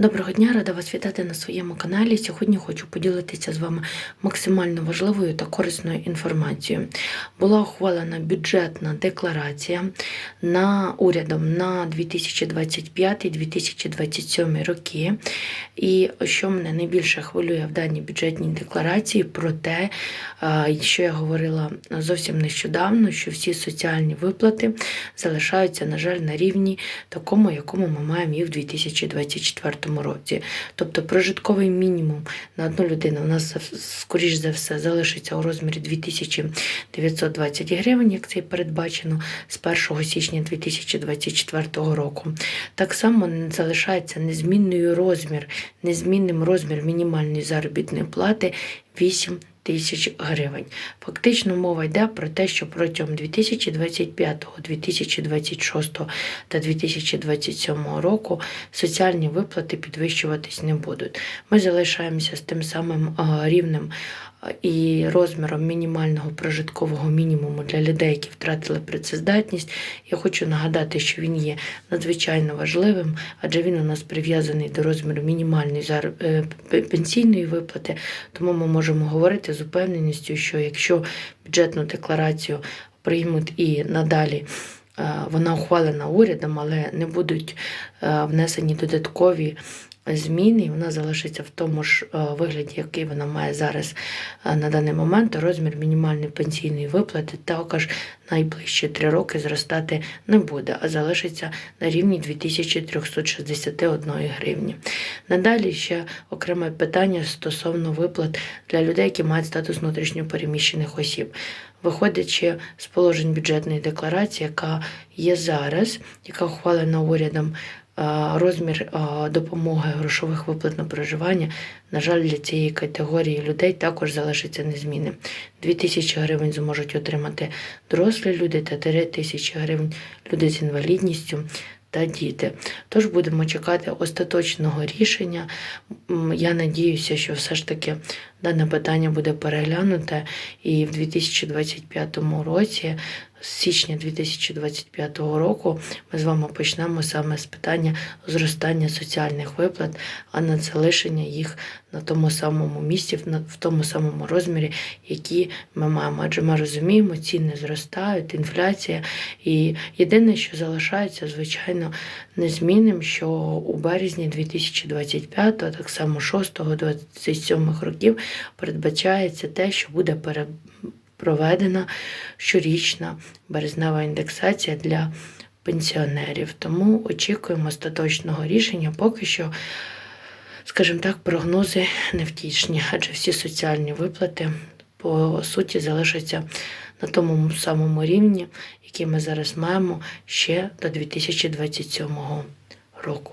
Доброго дня, рада вас вітати на своєму каналі. Сьогодні хочу поділитися з вами максимально важливою та корисною інформацією. Була ухвалена бюджетна декларація на урядом на 2025-2027 роки. І що мене найбільше хвилює в даній бюджетній декларації, про те, що я говорила зовсім нещодавно, що всі соціальні виплати залишаються, на жаль, на рівні такому, якому ми маємо їх в 2024 році. Тобто прожитковий мінімум на одну людину у нас скоріш за все залишиться у розмірі 2920 гривень, як це і передбачено з 1 січня 2024 року. Так само залишається незмінною розмір, незмінним розмір мінімальної заробітної плати 8 тисяч гривень. Фактично мова йде про те, що протягом 2025, 2026 та 2027 року соціальні виплати підвищуватись не будуть. Ми залишаємося з тим самим рівнем а, і розміром мінімального прожиткового мінімуму для людей, які втратили працездатність. Я хочу нагадати, що він є надзвичайно важливим, адже він у нас прив'язаний до розміру мінімальної зароб... е, пенсійної виплати, тому ми можемо говорити з упевненістю, що якщо бюджетну декларацію приймуть і надалі. е, Вона ухвалена урядом, але не будуть е, внесені додаткові зміни, і вона залишиться в тому ж е, вигляді, який вона має зараз е, на даний момент. Розмір мінімальної пенсійної виплати також найближчі три роки зростати не буде, а залишиться на рівні 2361 гривні. Надалі ще окреме питання стосовно виплат для людей, які мають статус внутрішньопереміщених осіб. Виходячи з положень бюджетної декларації, яка є зараз, яка ухвалена урядом, розмір е, допомоги грошових виплат на проживання, на жаль, для цієї категорії людей також залишиться незмінним. 2 тисячі гривень зможуть отримати дорослі люди та 3 тисячі гривень люди з інвалідністю та діти. Тож будемо чекати остаточного рішення. Я надіюся, що все ж таки дане питання буде переглянуте і в 2025 році, з січня 2025 року, ми з вами почнемо саме з питання зростання соціальних виплат, а не залишення їх на тому самому місці, в тому самому розмірі, які ми маємо. Адже ми розуміємо, ціни зростають, інфляція. І єдине, що залишається, звичайно, незмінним, що у березні 2025, а так само 6-27 років передбачається те, що буде проведена щорічна березнева індексація для пенсіонерів. Тому очікуємо остаточного рішення. Поки що, скажімо так, прогнози невтішні, адже всі соціальні виплати по суті залишаться на тому самому рівні, який ми зараз маємо ще до 2027 року.